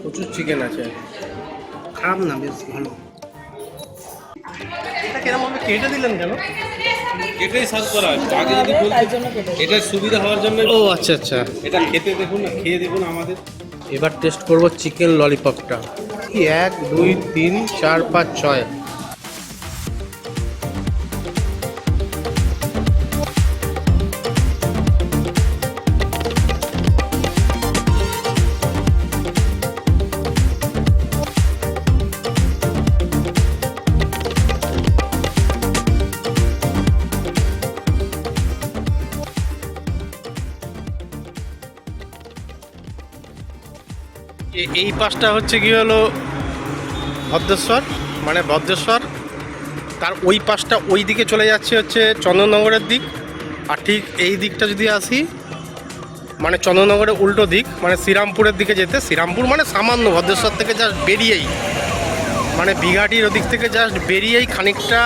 প্রচুর চিকেন আছে। খারাপ না বেশ ভালো। এটা কেটে দিলেন কেন? এটাই সার্ভ করা। আগে যদি বলতে সুবিধা হওয়ার জন্য ও আচ্ছা আচ্ছা। এটা খেতে দেখুন না খেয়ে দেখুন আমাদের। এবার টেস্ট করব চিকেন ললিপপটা কি এক দুই তিন চার পাঁচ ছয়? এই পাশটা হচ্ছে কি হলো ভদ্রেশ্বর মানে ভদ্রেশ্বর। তার ওই পাশটা ওই দিকে চলে যাচ্ছে হচ্ছে চন্দননগরের দিক। আর ঠিক এই দিকটা যদি আসি মানে চন্দননগরের উল্টো দিক মানে শ্রীরামপুরের দিকে যেতে, শ্রীরামপুর মানে সামান্য, ভদ্রেশ্বর থেকে জাস্ট বেরিয়েই। মানে বিঘাটির ওদিক থেকে জাস্ট বেরিয়েই খানিকটা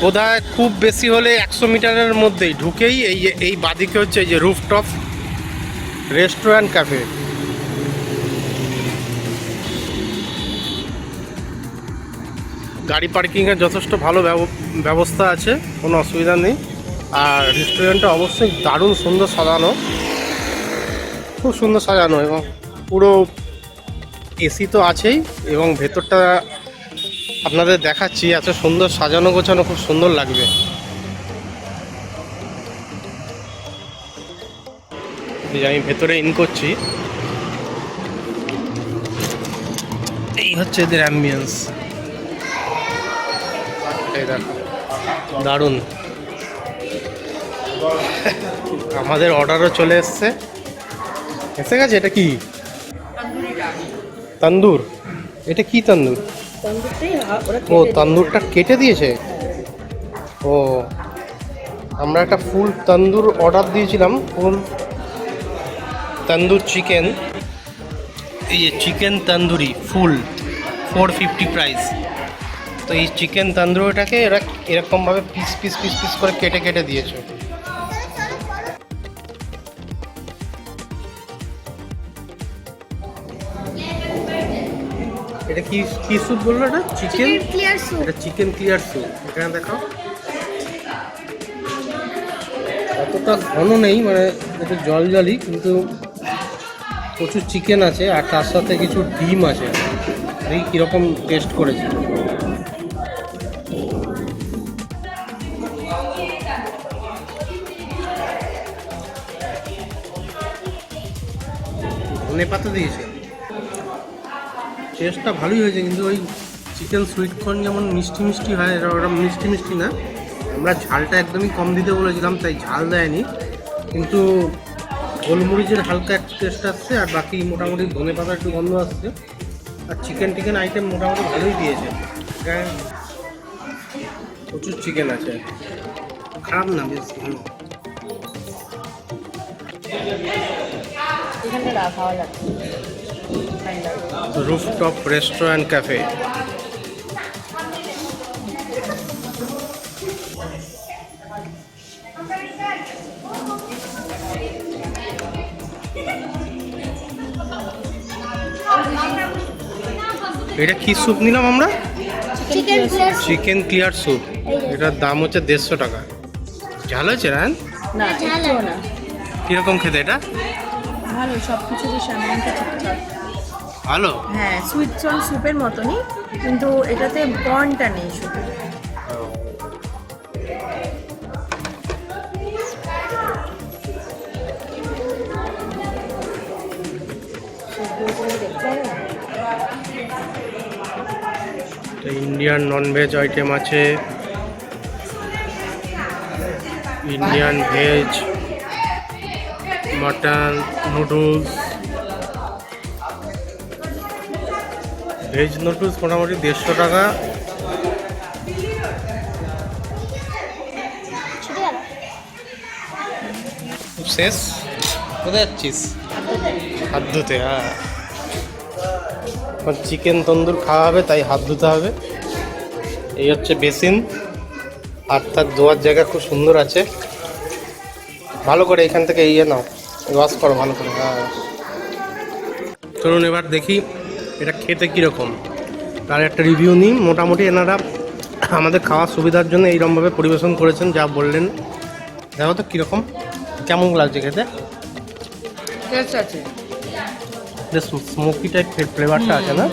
বোধহয় খুব বেশি হলে একশো মিটারের মধ্যেই ঢুকেই এই এই বাদিকে হচ্ছে এই যে রুফটপ রেস্টুরেন্ট ক্যাফে গাড়ি পার্কিংয়ের যথেষ্ট ভালো ব্যব- ব্যবস্থা আছে, কোনো অসুবিধা নেই। আর রেস্টুরেন্টটা অবশ্যই দারুণ সুন্দর সাজানো। খুব সুন্দর সাজানো এবং পুরো এসি তো আছেই এবং ভেতরটা আপনাদের দেখাচ্ছি, এত সুন্দর সাজানো গোছানো, খুব সুন্দর লাগবে। আমি ভেতরে ইন করছি। এই হচ্ছে এদের অ্যাম্বিয়েন্স দারুণ। আমাদের অর্ডারও চলে এসছে। এসে গেছে? এটা কি? তন্দুর। এটা কি তন্দুর? ও, তান্দুরটা কেটে দিয়েছে? ও, আমরা একটা ফুল তন্দুর অর্ডার দিয়েছিলাম, ফুল তন্দুর চিকেন। এই যে chicken tandoori, full four fifty price তো এই চিকেন তন্দুরিটাকে এরা এরকমভাবে পিস পিস পিস পিস করে কেটে কেটে দিয়েছে। এটা কি কি স্যুপ বলল এটা? চিকেন এটা চিকেন ক্লিয়ার স্যুপ এখানে দেখাও। অতটা ঘন নেই মানে একটু জল জলই কিন্তু প্রচুর চিকেন আছে আর তার সাথে কিছু ডিম আছে। দেখি কীরকম টেস্ট করেছে। ধনে পাতা দিয়েছে। টেস্টটা ভালোই হয়েছে, কিন্তু ওই চিকেন সুইট কর্ন যেমন মিষ্টি মিষ্টি হয় ওটা মিষ্টি মিষ্টি না। আমরা ঝালটা একদমই কম দিতে বলেছিলাম, তাই ঝাল দেয়নি। কিন্তু গোলমরিচের হালকা একটা টেস্ট আসছে, আর বাকি মোটামুটি ধনে পাতা একটু গন্ধ আসছে। আর চিকেন টিকেন আইটেম মোটামুটি ভালোই দিয়েছে। প্রচুর চিকেন আছে। খারাপ না, বেশ ভালো। রুফটপ রেস্টুরেন্ট ক্যাফে এটা কি স্যুপ নিলাম আমরা? চিকেন ক্লিয়ার স্যুপ এটার দাম হচ্ছে দেড়শো টাকা। ঝাল হয়েছে রায়ন না একটুও না। কীরকম খেতে এটা? ভালো সব কিছু বেশ অ্যামাউন্টটা ঠিকঠাক। ভালো? হ্যাঁ সুইট কর্ন স্যুপের মতনই কিন্তু এটাতে কর্নটা নেই শুধু। তো ইন্ডিয়ান ননভেজ আইটেম আছে। Indian veg mutton noodles veg noodles মোটামুটি দেড়শো টাকা। শেষ? কোথায় যাচ্ছিস? হাত ধুতে হ্যাঁ চিকেন তন্দুর খাওয়া হবে তাই হাত ধুতে হবে। এই হচ্ছে বেসিন। আর তার ধোয়ার জায়গা খুব সুন্দর আছে। ভালো করে এখান থেকে ইয়ে নাও। ওয়াশ করো ভালো করে হ্যাঁ। চলুন এবার দেখি এটা খেতে কীরকম। তার একটা রিভিউ নিই। মোটামুটি এনারা আমাদের খাওয়ার সুবিধার জন্য এইরকমভাবে পরিবেশন করেছেন যা বললেন। দেখো তো কীরকম কেমন লাগছে খেতে? আছে। স্মোকি টাইপ ফ্লেভারটা আছে না?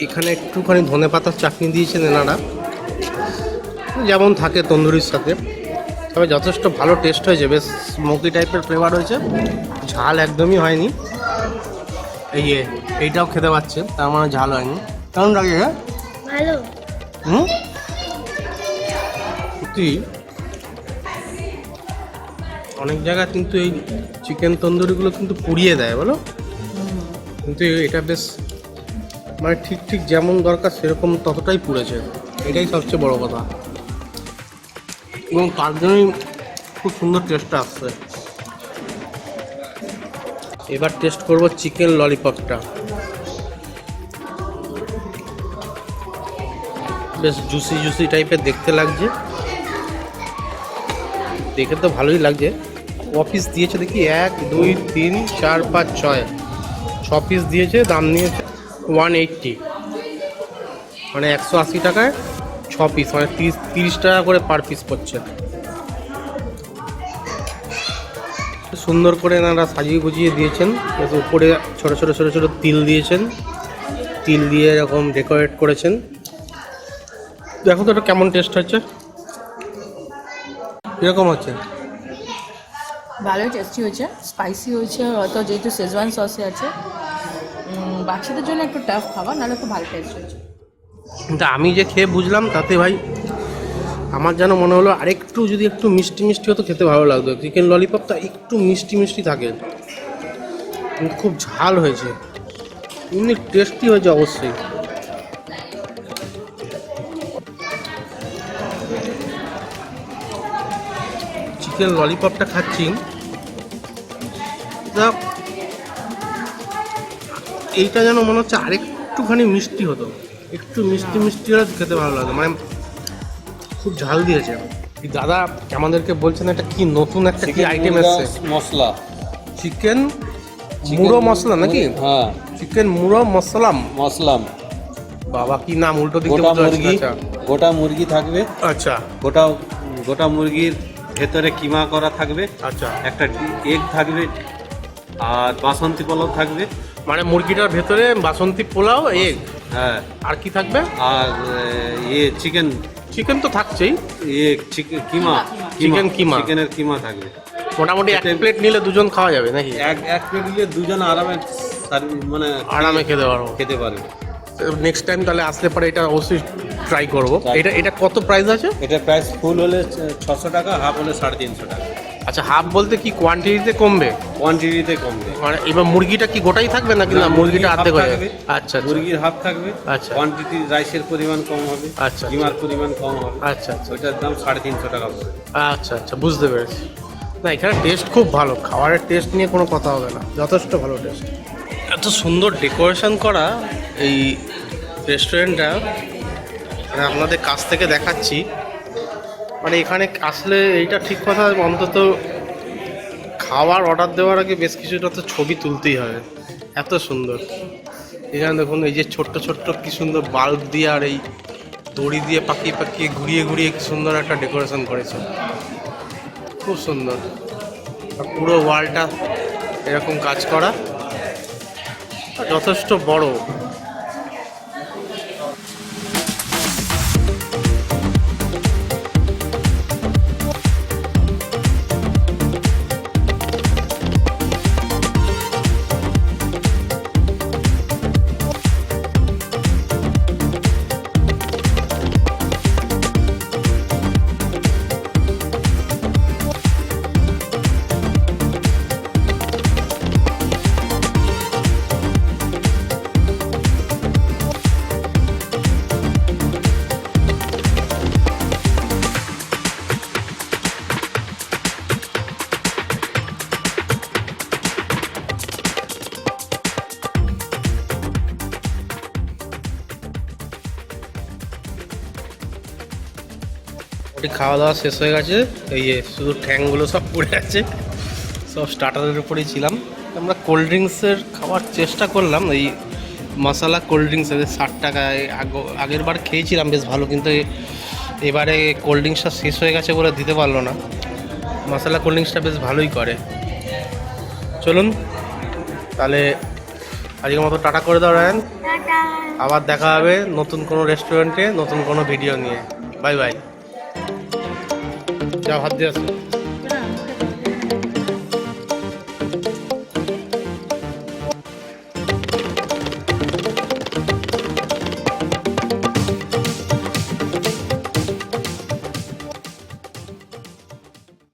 এখানে একটুখানি ধনে পাতার চাটনি দিয়েছেন এনারা। যেমন থাকে তন্দুরির সাথে। তবে যথেষ্ট ভালো টেস্ট হয়েছে। বেশ স্মোকি টাইপের ফ্লেভার হয়েছে ঝাল একদমই হয়নি। এই যে এইটাও খেতে পাচ্ছে তার মানে ঝাল হয়নি। কেমন লাগে হ্যাঁ ভালো। হুম? সত্যি অনেক জায়গায় কিন্তু এই চিকেন তন্দুরিগুলো কিন্তু পুড়িয়ে দেয় বলো? কিন্তু এটা বেশ মানে ঠিক ঠিক যেমন দরকার সেরকম ততটাই পুড়েছে। এটাই সবচেয়ে বড় কথা। এবং তার জন্যই খুব সুন্দর টেস্টটা আসছে। এবার টেস্ট করব চিকেন ললিপপটা বেশ জুসি জুসি টাইপের দেখতে লাগছে। দেখে তো ভালোই লাগছে। পিস দিয়েছে দেখি এক, দুই, তিন, চার, পাঁচ, ছয়। ছ পিস দিয়েছে, দাম নিয়েছে ওয়ান এইট্টি মানে একশো আশি টাকায় ছ পিস মানে তিরিশ তিরিশ টাকা করে পার পিস পড়ছে। সুন্দর করে এনারা সাজিয়ে গুজিয়ে দিয়েছেন। উপরে ছোট ছোট ছোট ছোট তিল দিয়েছেন। তিল দিয়ে এরকম ডেকোরেট করেছেন। দেখো তো কেমন টেস্ট হচ্ছে। এরকম হচ্ছে? ভালোই টেস্টি হয়েছে স্পাইসি হয়েছে, হয়তো যেহেতু শেজওয়ান সসে আছে। বাচ্চাদের জন্য একটু টাফ খাবার, নাহলে খুব ভালো টেস্ট হয়েছে। কিন্তু আমি যে খেয়ে বুঝলাম তাতে ভাই আমার যেন মনে হলো আরেকটু যদি একটু মিষ্টি মিষ্টি হতো খেতে ভালো লাগতো। চিকেন ললিপপটা একটু মিষ্টি মিষ্টি থাকে। খুব ঝাল হয়েছে। এমনি টেস্টি হয়েছে অবশ্যই। চিকেন ললিপপটা খাচ্ছি। তা এইটা যেন মনে হচ্ছে আরেকটুখানি মিষ্টি হতো। একটু মিষ্টি মিষ্টি হলে খেতে ভালো লাগে। মানে খুব ঝাল দিয়েছে। দাদা আমাদেরকে বলছেন একটা কি নতুন একটা কি আইটেম এসছে? মশলা। চিকেন মুড়ো মশলা নাকি? হ্যাঁ। চিকেন মুড়ো মশলাম? মশলাম। বাবা কি নাম? উল্টো দিকে গোটা। মুরগি আচ্ছা। গোটা মুরগি থাকবে। আচ্ছা। গোটা গোটা মুরগির ভেতরে কিমা করা থাকবে। আচ্ছা। একটা এগ থাকবে। আর বাসন্তী পোলাও থাকবে। মানে মুরগিটার ভেতরে বাসন্তী পোলাও এগ হ্যাঁ। আর কি থাকবে? আর ইয়ে চিকেন। চিকেন তো থাকছেই। ইয়ে চিকেন কিমা। চিকেন কিমা। চিকেনের কিমা থাকবে। মোটামুটি এক প্লেট নিলে দুজন খাওয়া যাবে নাকি? এক এক প্লেট নিলে দুজন আরামে মানে আরামে খেতে পারব। খেতে পারবে। নেক্সট টাইম তাহলে আসলে পরে এটা অবশ্যই ট্রাই করব। এটা এটা কত প্রাইস আছে? এটা প্রাইস ফুল হলে ছশো টাকা হাফ হলে সাড়ে তিনশো টাকা। আচ্ছা হাফ বলতে কি কোয়ান্টিটিতে কমবে? কোয়ান্টিটিতে কমবে। মানে এবার মুরগিটা কি গোটাই থাকবে নাকি? না না, মুরগিটা half হয়ে যাবে। আচ্ছা আচ্ছা। মুরগির হাফ থাকবে। আচ্ছা। কোয়ান্টিটি রাইসের পরিমাণ কম হবে আচ্ছা। ডিমার পরিমাণ কম হবে। আচ্ছা আচ্ছা। ওইটার দাম সাড়ে তিনশো টাকা পড়বে আচ্ছা আচ্ছা বুঝতে পেরেছি। না এখানে টেস্ট খুব ভালো। খাবারের টেস্ট নিয়ে কোনো কথা হবে না। যথেষ্ট ভালো টেস্ট এত সুন্দর ডেকোরেশন করা এই রেস্টুরেন্টটা মানে আপনাদের কাছ থেকে দেখাচ্ছি। মানে এখানে আসলে এইটা ঠিক কথা, অন্তত খাওয়ার অর্ডার দেওয়ার আগে বেশ কিছুটা তো ছবি তুলতেই হবে। এত সুন্দর। এখানে দেখুন, এই যে ছোট্ট ছোট্ট কি সুন্দর বাল্ব দিয়ে আর এই দড়ি দিয়ে পাকিয়ে পাকিয়ে ঘুরিয়ে ঘুরিয়ে কি সুন্দর একটা ডেকোরেশন করেছে। খুব সুন্দর। আর পুরো ওয়ালটা এরকম কাজ করা। যথেষ্ট বড়। মোটামুটি খাওয়া দাওয়া শেষ হয়ে গেছে। এই যে শুধু ঠ্যাংগুলো সব পড়ে আছে। সব স্টার্টারের উপরেই ছিলাম। আমরা কোল্ড ড্রিঙ্কসের খাওয়ার চেষ্টা করলাম। এই মশলা কোল্ড ড্রিঙ্কস ষাট টাকায় আগ- আগের বার খেয়েছিলাম বেশ ভালো কিন্তু এবারে কোল্ড ড্রিঙ্কসটা শেষ হয়ে গেছে বলে দিতে পারল না। মশলা কোল্ড ড্রিঙ্কসটা বেশ ভালোই করে। চলুন তাহলে আজকের মতো টাটা করে দাও রায়ন। আবার দেখা হবে নতুন কোনো রেস্টুরেন্টে নতুন কোনো ভিডিও নিয়ে। বাই বাই যাও হাত আসো